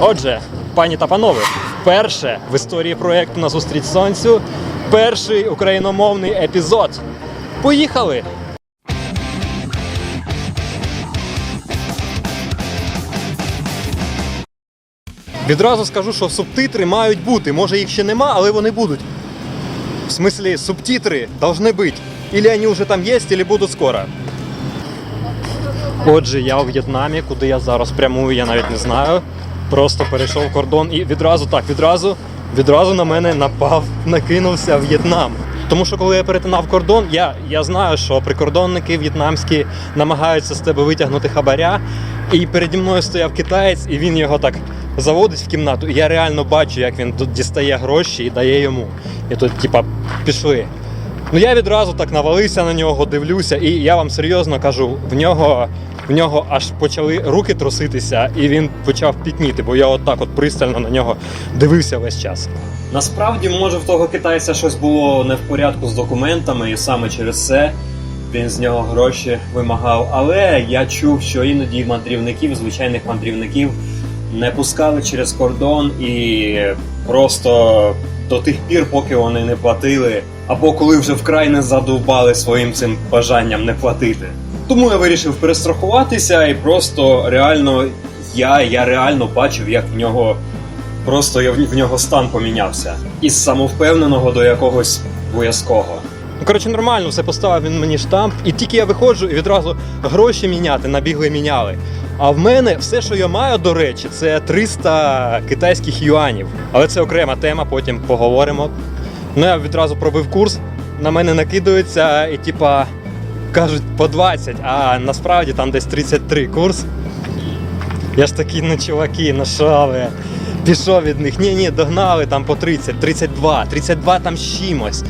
Отже, пані та панове, вперше в історії проєкту на зустріч сонцю перший україномовний епізод. Поїхали! Відразу скажу, що субтитри мають бути. Може їх ще нема, але вони будуть. В смысле, субтитры должны быть. Или они уже там есть, или будуть скоро. Отже, я у В'єтнамі, куди я зараз прямую, я навіть не знаю. Просто перейшов кордон і відразу так, відразу, відразу на мене напав, накинувся В'єтнам. Тому що коли я перетинав кордон, я, я знаю, що прикордонники в'єтнамські намагаються з тебе витягнути хабаря. І переді мною стояв китаєць, і він його так заводить в кімнату. І я реально бачу, як він тут дістає гроші і дає йому. І тут, типа, пішли. Ну я відразу так навалився на нього, дивлюся, і я вам серйозно кажу, в нього, в нього аж почали руки труситися, і він почав пітніти, бо я отак от пристально на нього дивився весь час. Насправді, може, в того китайця щось було не в порядку з документами, і саме через це він з нього гроші вимагав. Але я чув, що іноді мандрівників, звичайних мандрівників, не пускали через кордон і просто до тих пір, поки вони не платили, або коли вже вкрай не задовбали своїм цим бажанням не платити. Тому я вирішив перестрахуватися і просто реально я, я реально бачив, як в нього просто в нього стан помінявся. Із самовпевненого до якогось боязкого. Ну, коротше, нормально, все поставив він мені штамп, і тільки я виходжу і відразу гроші міняти, набігли міняли. А в мене все, що я маю, до речі, це 300 китайських юанів. Але це окрема тема, потім поговоримо. Ну я відразу пробив курс, на мене накидаються і типа кажуть по 20, а насправді там десь 33 курс. Я ж такий, ну чуваки, ну що ви? Пішов від них. Ні, ні, догнали там по 30, 32, 32 там з чимось.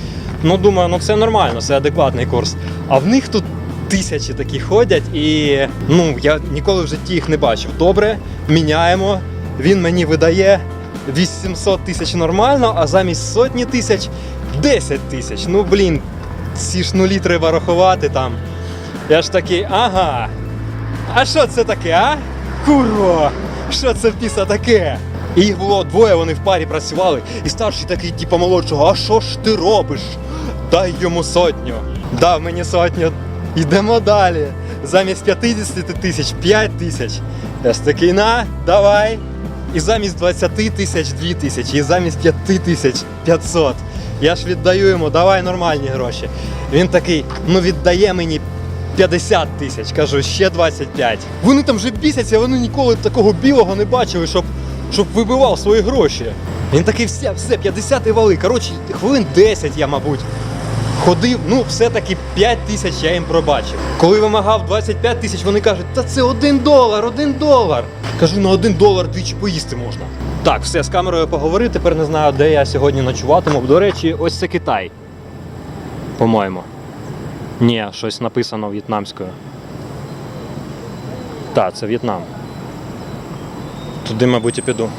Ну, думаю, ну це нормально, це адекватний курс. А в них тут тисячі такі ходять, і ну я ніколи в житті їх не бачив. Добре, міняємо. Він мені видає 800 тисяч нормально, а замість сотні тисяч 10 тисяч. Ну блін, ці ж нулі треба рахувати там. Я ж такий, ага. А що це таке, а? Курва! Що це піса таке? І їх було двоє, вони в парі працювали. І старший такий, типу, молодшого, а що ж ти робиш? Дай йому сотню. Дав мені сотню. Йдемо далі. Замість 50 тисяч 5 тисяч. Я ж такий, на, давай. І замість 20 тисяч 2 тисячі, і замість 5 тисяч 500. Я ж віддаю йому, давай нормальні гроші. Він такий, ну віддає мені 50 тисяч, кажу, ще 25. Вони там вже бісяться, вони ніколи такого білого не бачили, щоб, щоб вибивав свої гроші. Він такий, все, все, 50 і вали. Коротше, хвилин 10 я, мабуть. Ходив, ну все-таки 5 тисяч я їм пробачив. Коли вимагав 25 тисяч, вони кажуть, та це один долар, один долар. Кажу, на один долар двічі поїсти можна. Так, все, з камерою поговорив, тепер не знаю, де я сьогодні ночуватиму. До речі, ось це Китай. По-моєму. Ні, щось написано в'єтнамською. Так, це В'єтнам. Туди, мабуть, і піду.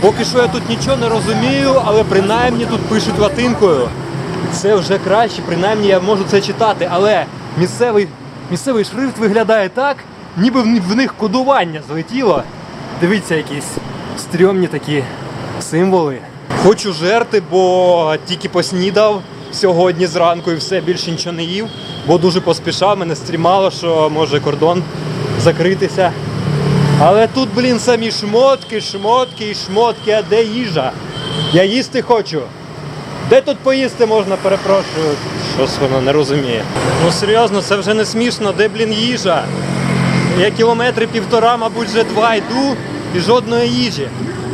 Поки що я тут нічого не розумію, але принаймні тут пишуть латинкою. Це вже краще, принаймні я можу це читати, але місцевий, місцевий шрифт виглядає так, ніби в, них кодування злетіло. Дивіться, якісь стрьомні такі символи. Хочу жерти, бо тільки поснідав сьогодні зранку і все більше нічого не їв, бо дуже поспішав, мене стрімало, що може кордон закритися. Але тут, блін, самі шмотки, шмотки і шмотки, а де їжа? Я їсти хочу. Де тут поїсти можна, перепрошую. Щось воно не розуміє. Ну серйозно, це вже не смішно, де, блін, їжа? Я кілометри півтора, мабуть, вже два йду і жодної їжі.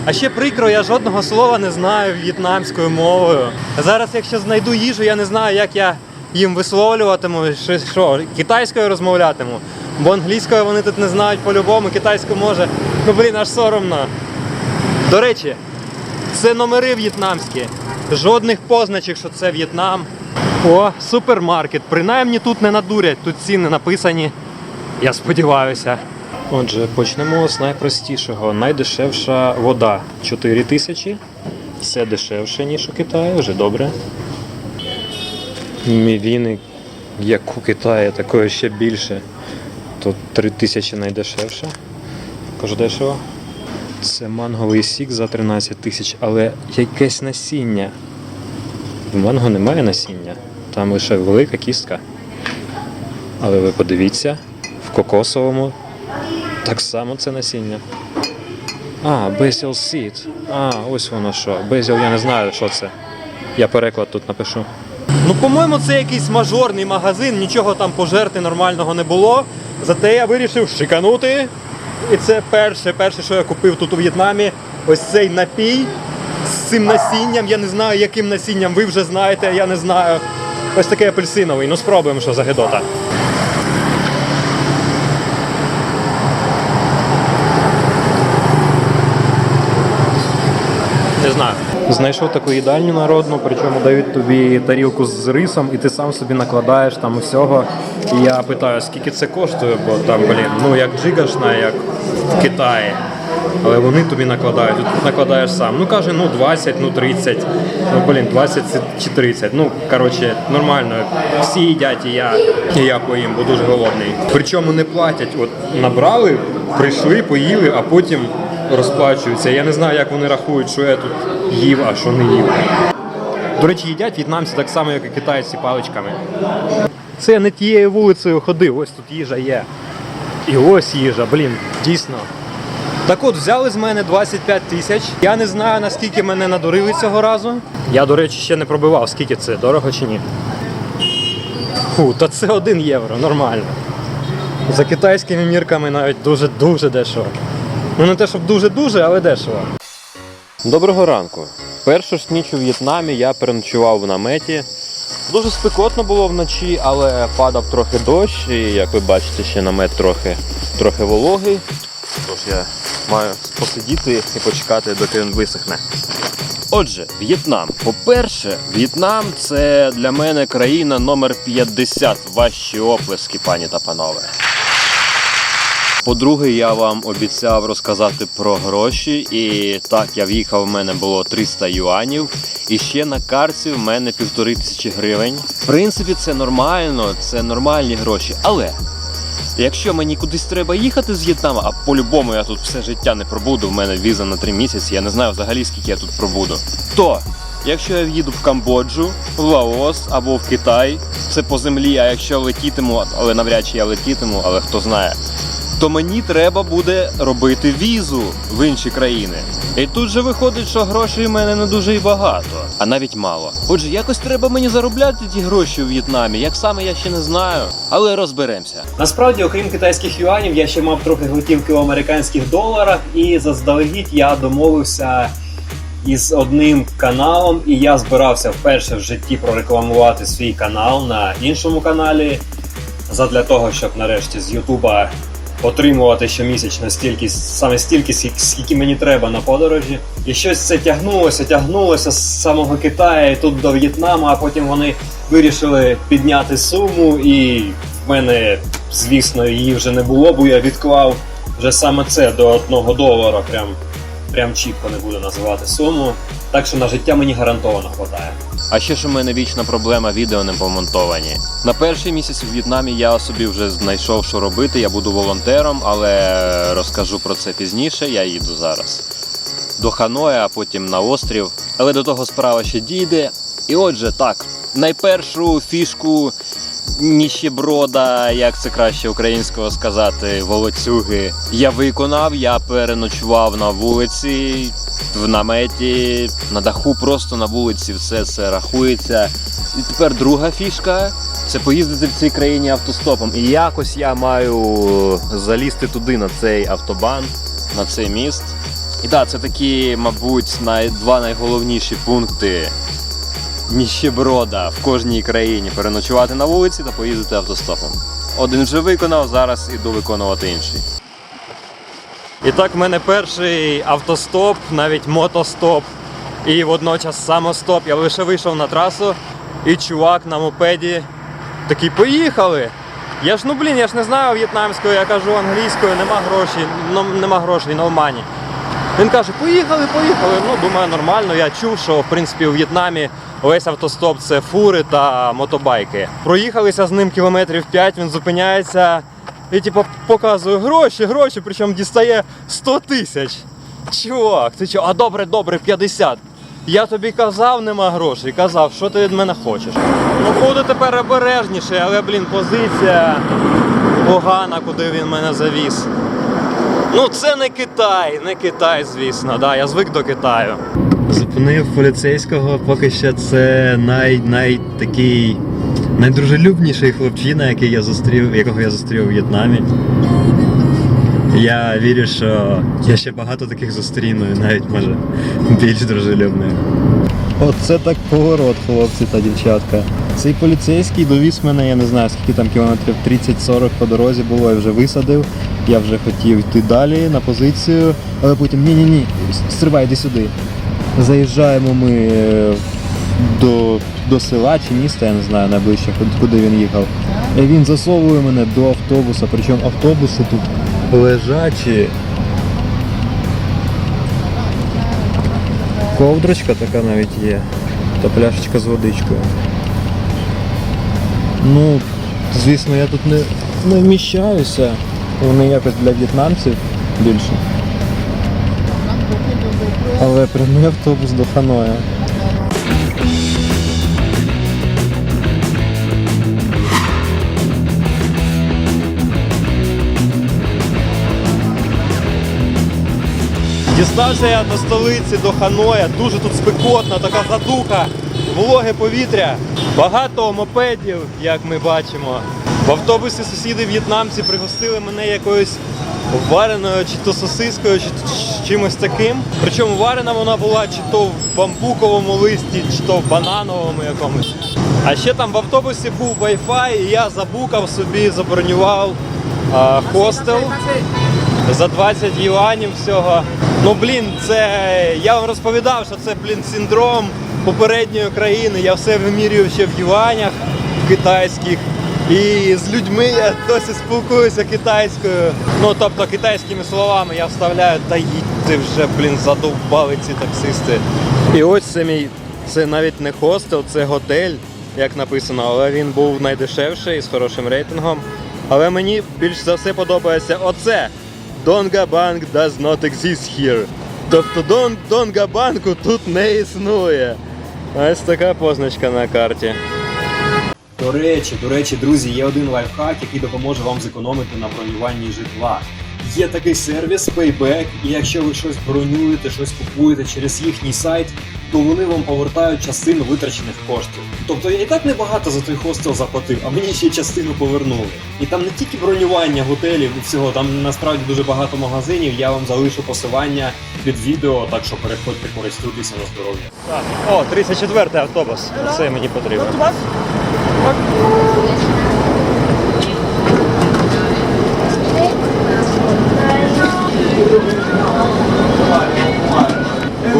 А ще прикро, я жодного слова не знаю в'єтнамською мовою. Зараз, якщо знайду їжу, я не знаю, як я їм висловлюватиму, що, що китайською розмовлятиму. Бо англійською вони тут не знають по-любому, китайську може. Ну блін, аж соромно. До речі, це номери в'єтнамські. Жодних позначок, що це В'єтнам. О, супермаркет. Принаймні тут не надурять, тут ціни написані. Я сподіваюся. Отже, почнемо з найпростішого. Найдешевша вода 4 тисячі. Це дешевше, ніж у Китаї, вже добре. Мівіни, як у Китаї, такої ще більше. То 3 тисячі найдешевше. Кажу, дешево. Це манговий сік за 13 тисяч, але якесь насіння. В манго немає насіння, там лише велика кістка. Але ви подивіться, в кокосовому так само це насіння. А, Basil Seed. А, ось воно що. Basil, я не знаю, що це. Я переклад тут напишу. Ну, по-моєму, це якийсь мажорний магазин, нічого там пожерти нормального не було. Зате я вирішив шиканути. І це перше, перше, що я купив тут у В'єтнамі, ось цей напій з цим насінням. Я не знаю, яким насінням ви вже знаєте, я не знаю. Ось такий апельсиновий. Ну спробуємо, що за гидота. Не знаю. Знайшов таку їдальню народну, причому дають тобі тарілку з рисом, і ти сам собі накладаєш там усього. І я питаю, скільки це коштує, бо там, блін, ну як джигашна, як в Китаї. Але вони тобі накладають, тут накладаєш сам. Ну каже, ну 20, ну 30, ну блін, 20 чи 30. Ну коротше, нормально. Всі їдять, і я, і я поїм, бо дуже голодний. Причому не платять. От набрали, прийшли, поїли, а потім розплачуються. Я не знаю, як вони рахують, що я тут їв, а що не їв. До речі, їдять в'єтнамці так само, як і китайці паличками. Це я не тією вулицею ходив, ось тут їжа є. І ось їжа, блін, дійсно. Так от, взяли з мене 25 тисяч. Я не знаю, наскільки мене надурили цього разу. Я, до речі, ще не пробивав, скільки це, дорого чи ні. Фу, та це 1 євро, нормально. За китайськими мірками навіть дуже-дуже дешево. Ну не те, щоб дуже-дуже, але дешево. Доброго ранку. Першу ж ніч у В'єтнамі я переночував в наметі. Дуже спекотно було вночі, але падав трохи дощ, і як ви бачите, ще намет трохи, трохи вологий. Тож я маю посидіти і почекати, доки він висохне. Отже, В'єтнам. По-перше, В'єтнам це для мене країна номер 50. Ваші оплески, пані та панове. По-друге, я вам обіцяв розказати про гроші, і так я в'їхав, в мене було 300 юанів, і ще на карті в мене півтори тисячі гривень. В принципі, це нормально, це нормальні гроші. Але якщо мені кудись треба їхати з В'єтнама, а по-любому я тут все життя не пробуду, в мене віза на 3 місяці, я не знаю взагалі скільки я тут пробуду. То Якщо я в'їду в Камбоджу, в Лаос або в Китай, це по землі, а якщо летітиму, але навряд чи я летітиму, але хто знає, то мені треба буде робити візу в інші країни. І тут же виходить, що грошей в мене не дуже і багато, а навіть мало. Отже, якось треба мені заробляти ті гроші у В'єтнамі. Як саме я ще не знаю, але розберемося. Насправді, окрім китайських юанів, я ще мав трохи готівки у американських доларах, і заздалегідь я домовився із одним каналом, і я збирався вперше в житті прорекламувати свій канал на іншому каналі, задля того, щоб нарешті з Ютуба отримувати щомісячно стільки, саме стільки, скільки- мені треба на подорожі. І щось це тягнулося, тягнулося з самого Китаю тут до В'єтнаму, а потім вони вирішили підняти суму, і в мене, звісно, її вже не було, бо я відклав вже саме це до одного долара. Прям, прям чітко не буду називати суму. Так що на життя мені гарантовано хватає. А ще ж у мене вічна проблема відео не помонтовані. На перший місяць у В'єтнамі я собі вже знайшов, що робити. Я буду волонтером, але розкажу про це пізніше. Я їду зараз до Ханоя, а потім на острів. Але до того справа ще дійде. І отже, так, найпершу фішку ніщеброда, як це краще українського сказати, волоцюги. Я виконав, я переночував на вулиці, в наметі, на даху, просто на вулиці, все це рахується. І тепер друга фішка це поїздити в цій країні автостопом. І якось я маю залізти туди, на цей автобан, на цей міст. І так, це такі, мабуть, най... два найголовніші пункти ніщеброда в кожній країні переночувати на вулиці та поїздити автостопом. Один вже виконав, зараз іду виконувати інший. І так, в мене перший автостоп, навіть мотостоп і водночас самостоп. Я лише вийшов на трасу, і чувак на мопеді такий поїхали. Я ж ну блін, я ж не знаю в'єтнамською, я кажу англійською, нема грошей, ну, нема грошей, no money. Він каже, поїхали, поїхали. Ну, думаю, нормально. Я чув, що в принципі у В'єтнамі весь автостоп це фури та мотобайки. Проїхалися з ним кілометрів 5, він зупиняється і типу показую гроші, гроші, причому дістає 100 тисяч. Чувак, ти чо? А добре, добре, 50. Я тобі казав, нема грошей. Казав, що ти від мене хочеш. Ну буду тепер обережніше, але, блін, позиція погана, куди він мене завіз. Ну, це не Китай, не Китай, звісно. Да, я звик до Китаю. Зупинив поліцейського, поки що це най, най такий найдружелюбніший хлопчина, який я зустрів, якого я зустрів у В'єтнамі. Я вірю, що я ще багато таких зустріну, і навіть може більш дружелюбних. Оце так поворот, хлопці та дівчатка. Цей поліцейський довіз мене, я не знаю, скільки там кілометрів 30-40 по дорозі було, я вже висадив. Я вже хотів йти далі на позицію, але потім ні-ні-ні, стривай, йди сюди. Заїжджаємо ми е, до, до села чи міста, я не знаю, найближче, куди- він їхав. І він засовує мене до автобуса, причому автобуси тут лежачі. Ковдрочка така навіть є. Та пляшечка з водичкою. Ну, звісно, я тут не, не вміщаюся. Вони якось для в'єтнамців більше. Але прямий автобус до Ханоя. Дістався я до столиці, до Ханоя. Дуже тут спекотна, така задуха, вологе повітря, багато мопедів, як ми бачимо. В автобусі сусіди в'єтнамці пригостили мене якоюсь вареною, чи то сосискою, чи ч- чимось таким. Причому варена вона була чи то в бамбуковому листі, чи то в банановому якомусь. А ще там в автобусі був Wi-Fi, і я забукав собі, забронював а, хостел за 20 юанів всього. Ну блін, це я вам розповідав, що це блін синдром попередньої країни. Я все вимірюю ще в юанях китайських. І з людьми я досі спілкуюся китайською. Ну тобто китайськими словами я вставляю, та їдьте вже, блін, задовбали ці таксисти. І ось це мій, це навіть не хостел, це готель, як написано, але він був найдешевший з хорошим рейтингом. Але мені більш за все подобається оце. Донга Банк does not exist here. Тобто Дон, Донга банку тут не існує. Ось така позначка на карті. До речі, до речі, друзі, є один лайфхак, який допоможе вам зекономити на бронюванні житла. Є такий сервіс Payback, і якщо ви щось бронюєте, щось купуєте через їхній сайт, то вони вам повертають частину витрачених коштів. Тобто я і так небагато за той хостел заплатив, а мені ще частину повернули. І там не тільки бронювання готелів і всього, там насправді дуже багато магазинів. Я вам залишу посилання під відео, так що переходьте, користуйтеся на здоров'я. Так. О, 34 автобус. Це мені потрібно.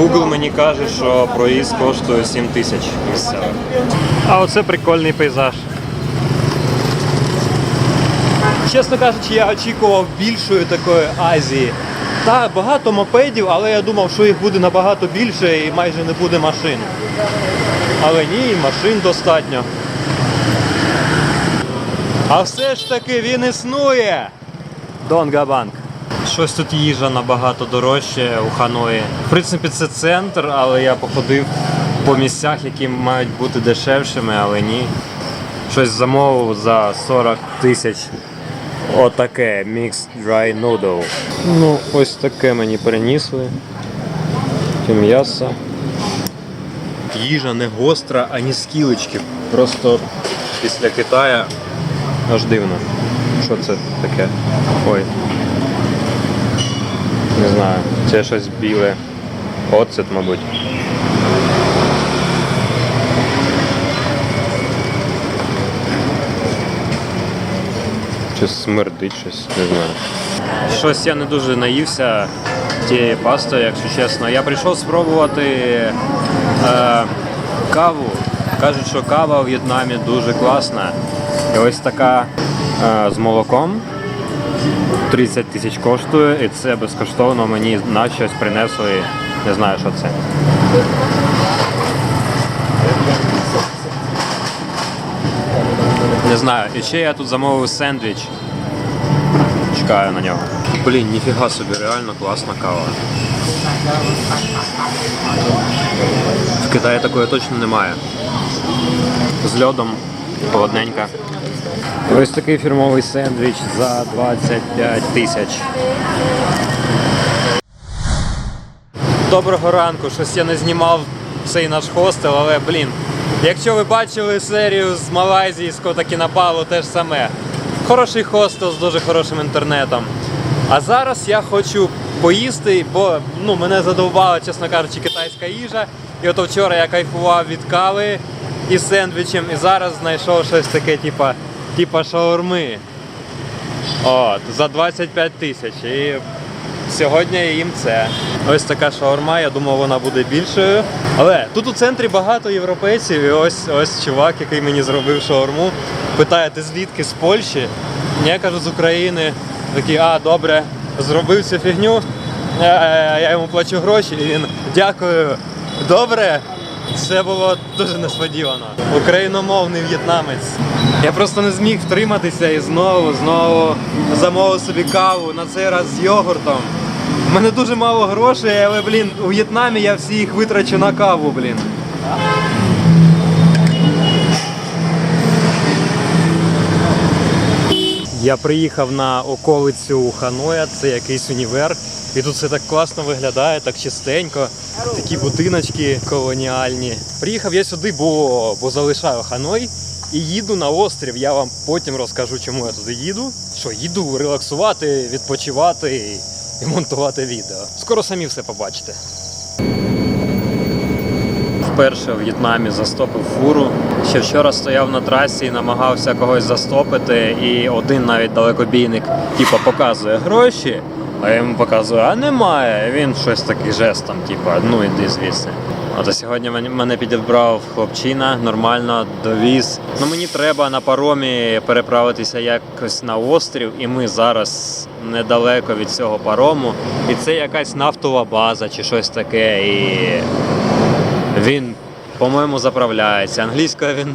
Google мені каже, що проїзд коштує 7 тисяч місцевих. А оце прикольний пейзаж. Чесно кажучи, я очікував більшої такої Азії. Та багато мопедів, але я думав, що їх буде набагато більше і майже не буде машин. Але ні, машин достатньо. А все ж таки він існує. Донгабанк. Щось тут їжа набагато дорожче у Ханої. В принципі, це центр, але я походив по місцях, які мають бути дешевшими, але ні. Щось замовив за 40 тисяч. Отаке Mixed Dry Noodle. Ну, ось таке мені принесли. М'ясо. Їжа не гостра, ані скілечки. Просто після Китая аж дивно. Що це таке? Ой. Не знаю. Це щось біле. Оцет, мабуть. Щось смердить, щось, не знаю. Щось я не дуже наївся тієї пасти, якщо чесно. Я прийшов спробувати е, каву. Кажуть, що кава у В'єтнамі дуже класна. І ось така е, з молоком. 30 тисяч коштує, і це безкоштовно мені на щось принесли. Не знаю, що це. Не знаю. І ще я тут замовив сендвіч. Чекаю на нього. Блін, ніфіга собі, реально класна кава. В Китаї такої точно немає. З льодом, холодненька. Ось такий фірмовий сендвіч за 25 тисяч. Доброго ранку, щось я не знімав цей наш хостел, але блін. Якщо ви бачили серію з Малайзії, з Кота Кінапалу, те ж саме. Хороший хостел з дуже хорошим інтернетом. А зараз я хочу поїсти, бо ну, мене задовбала, чесно кажучи, китайська їжа. І от вчора я кайфував від кави із сендвічем, і зараз знайшов щось таке, типа, типа шаурми. От, за 25 тисяч. І сьогодні їм це. Ось така шаурма, я думав, вона буде більшою. Але тут у центрі багато європейців, і ось ось чувак, який мені зробив шаурму, питає, ти звідки з Польщі? Я кажу, з України. Такий, а, добре, зробив цю фігню. Е, Я йому плачу гроші, і він дякую. Добре. Це було дуже несподівано. Україномовний в'єтнамець. Я просто не зміг втриматися і знову, знову замовив собі каву, на цей раз з йогуртом. У мене дуже мало грошей, але, блін, у В'єтнамі я всі їх витрачу на каву, блін. Я приїхав на околицю Ханоя, це якийсь універ. І тут все так класно виглядає, так чистенько. Такі будиночки колоніальні. Приїхав я сюди, бо, бо залишаю Ханой і їду на острів. Я вам потім розкажу, чому я туди їду. Що їду релаксувати, відпочивати і, монтувати відео. Скоро самі все побачите. Вперше в В'єтнамі застопив фуру. Ще вчора стояв на трасі і намагався когось застопити, і один навіть далекобійник типу, показує гроші, а я йому показую, а немає. Він щось такий жестом, типу, ну іди звідси. От сьогодні мене підібрав хлопчина, нормально довіз. Ну мені треба на паромі переправитися якось на острів, і ми зараз недалеко від цього парому. І це якась нафтова база чи щось таке. І він, по-моєму, заправляється. Англійською він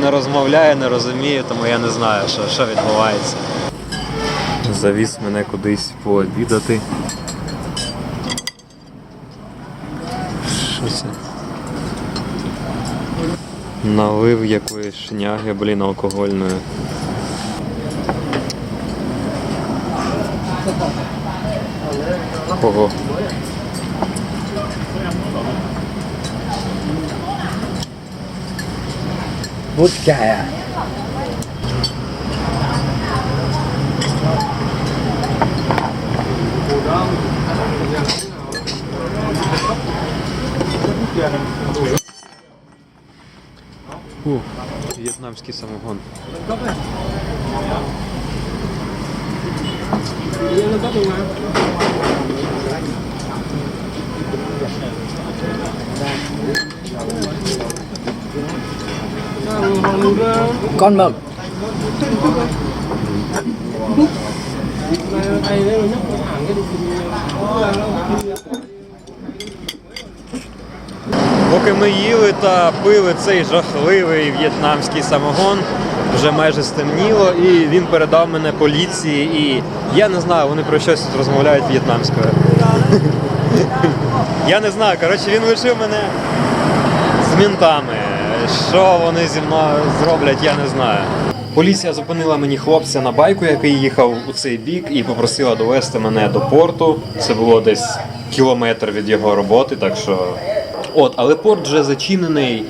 не розмовляє, не розуміє, тому я не знаю, що, що відбувається. Завіз мене кудись пообідати. Що це? Налив якоїсь шняги, блін, алкогольної. Ого. О, в'єтнамський самогон. con mực Поки ми їли та пили цей жахливий в'єтнамський самогон, вже майже стемніло, і він передав мене поліції. І я не знаю, вони про щось розмовляють в'єтнамською. Я не знаю. Коротше, він лишив мене з мінтами. Що вони зі мною зроблять, я не знаю. Поліція зупинила мені хлопця на байку, який їхав у цей бік, і попросила довести мене до порту. Це було десь кілометр від його роботи, так що. От, але порт вже зачинений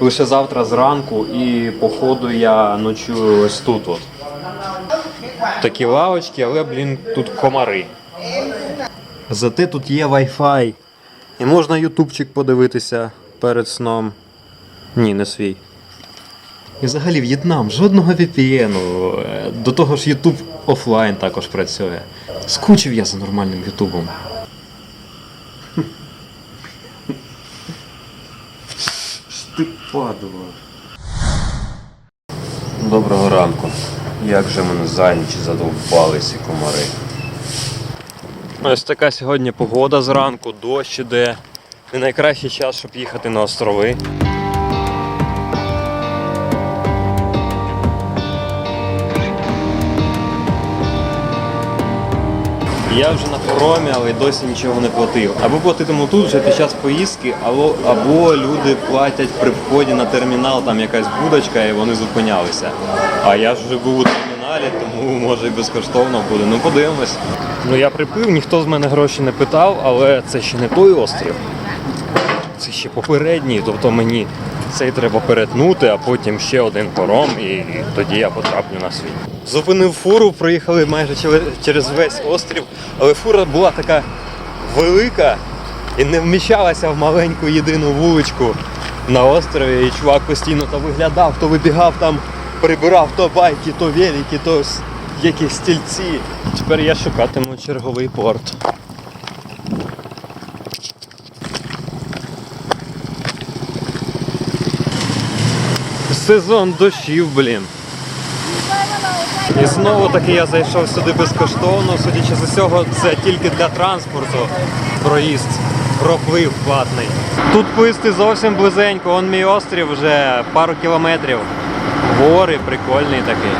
лише завтра зранку, і походу я ночую ось тут. От. Такі лавочки, але, блін, тут комари. Зате тут є Wi-Fi. І можна ютубчик подивитися перед сном. Ні, не свій. І взагалі В'єтнам, жодного VPN. е, До того ж, Ютуб офлайн також працює. Скучив я за нормальним Ютубом. Падла. Доброго ранку. Як же мене зайняті задовбалися комари. Ось така сьогодні погода зранку, дощ іде. Не найкращий час, щоб їхати на острови. Я вже на форомі, але досі нічого не платив. Або платитиму тут вже під час поїздки, або, або люди платять при вході на термінал, там якась будочка, і вони зупинялися. А я ж вже був у терміналі, тому може і безкоштовно буде. Ну подивимось. Ну я припив, ніхто з мене гроші не питав, але це ще не той острів. Це ще попередній, тобто мені цей треба перетнути, а потім ще один пором, і тоді я потраплю на свій. Зупинив фуру, проїхали майже через весь острів, але фура була така велика і не вміщалася в маленьку єдину вуличку на острові. І чувак постійно то виглядав, то вибігав там, прибирав то байки, то велики, то якісь стільці. Тепер я шукатиму черговий порт. Сезон дощів, блін. І знову таки я зайшов сюди безкоштовно. Судячи з усього, це тільки для транспорту проїзд, проплив платний. Тут плисти зовсім близенько, он мій острів вже пару кілометрів. Гори, прикольний такий.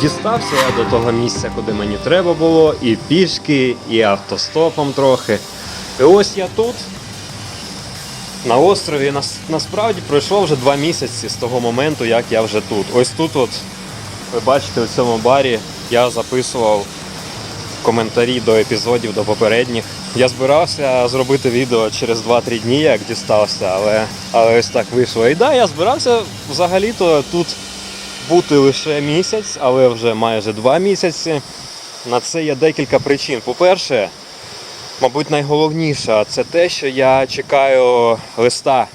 Дістався я до того місця, куди мені треба було, і пішки, і автостопом трохи. І ось я тут, на острові, нас, насправді пройшло вже два місяці з того моменту, як я вже тут. Ось тут, от, ви бачите, у цьому барі я записував коментарі до епізодів, до попередніх. Я збирався зробити відео через 2-3 дні, як дістався, але, але ось так вийшло. І да, я збирався взагалі-то тут бути лише місяць, але вже майже два місяці. На це є декілька причин. По-перше, мабуть, найголовніше це те, що я чекаю листа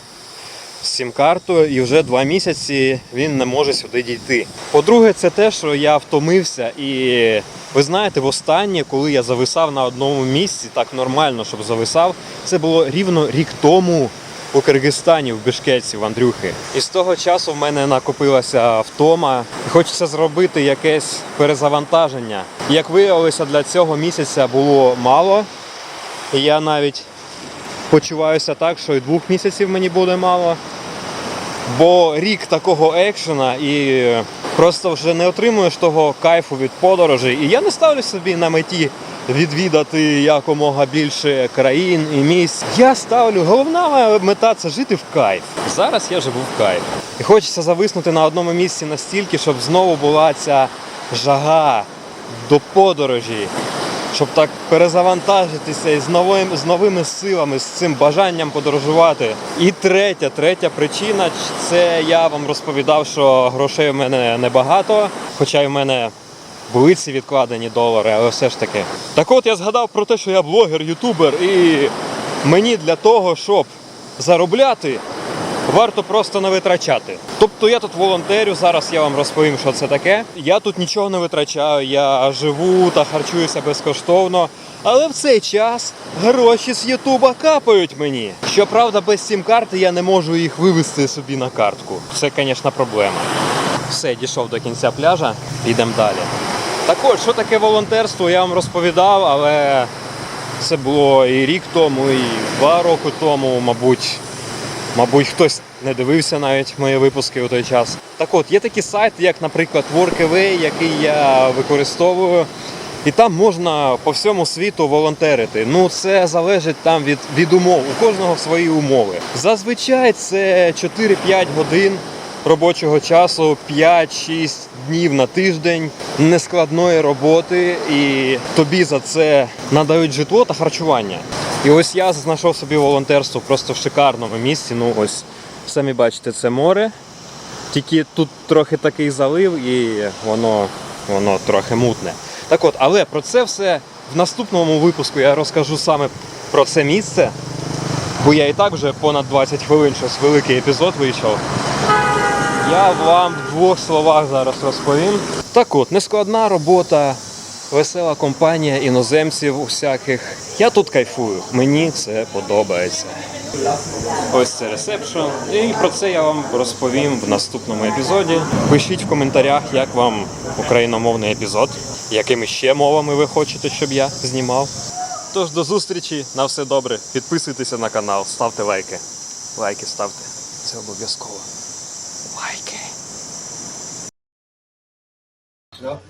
з сім-картою і вже два місяці він не може сюди дійти. По-друге, це те, що я втомився і ви знаєте, востаннє, коли я зависав на одному місці, так нормально, щоб зависав, це було рівно рік тому у Киргизстані, в Бішкетці, в Андрюхи. І з того часу в мене накопилася втома. Хочеться зробити якесь перезавантаження. Як виявилося, для цього місяця було мало. Я навіть почуваюся так, що і двох місяців мені буде мало. Бо рік такого екшена і просто вже не отримуєш того кайфу від подорожей. І я не ставлю собі на меті відвідати якомога більше країн і місць. Я ставлю, головна моя мета це жити в кайф. Зараз я живу в кайф. І хочеться зависнути на одному місці настільки, щоб знову була ця жага до подорожі щоб так перезавантажитися і з новим з новими силами, з цим бажанням подорожувати. І третя, третя причина це я вам розповідав, що грошей у мене небагато, хоча й у мене були ці відкладені долари, але все ж таки. Так от я згадав про те, що я блогер, ютубер, і мені для того, щоб заробляти. Варто просто не витрачати. Тобто я тут волонтерю, зараз я вам розповім, що це таке. Я тут нічого не витрачаю, я живу та харчуюся безкоштовно. Але в цей час гроші з Ютуба капають мені. Щоправда, без сім-карти я не можу їх вивести собі на картку. Це, звісно, проблема. Все, дійшов до кінця пляжа, йдемо далі. Так от, що таке волонтерство, я вам розповідав, але це було і рік тому, і два роки тому, мабуть. Мабуть, хтось не дивився навіть мої випуски у той час. Так от, є такі сайти, як, наприклад, Workaway, який я використовую. І там можна по всьому світу волонтерити. Ну, це залежить там від, від умов. У кожного свої умови. Зазвичай це 4-5 годин робочого часу, 5-6 днів на тиждень нескладної роботи, і тобі за це надають житло та харчування. І ось я знайшов собі волонтерство просто в шикарному місці. Ну ось самі бачите, це море. Тільки тут трохи такий залив і воно, воно трохи мутне. Так от, але про це все в наступному випуску я розкажу саме про це місце. Бо я і так вже понад 20 хвилин щось великий епізод вийшов. Я вам в двох словах зараз розповім. Так от, нескладна робота, весела компанія іноземців усяких. Я тут кайфую, мені це подобається. Ось це ресепшн. І про це я вам розповім в наступному епізоді. Пишіть в коментарях, як вам україномовний епізод. якими ще мовами ви хочете, щоб я знімав. Тож до зустрічі, на все добре. Підписуйтеся на канал, ставте лайки. Лайки ставте. Це обов'язково. Лайки. Все?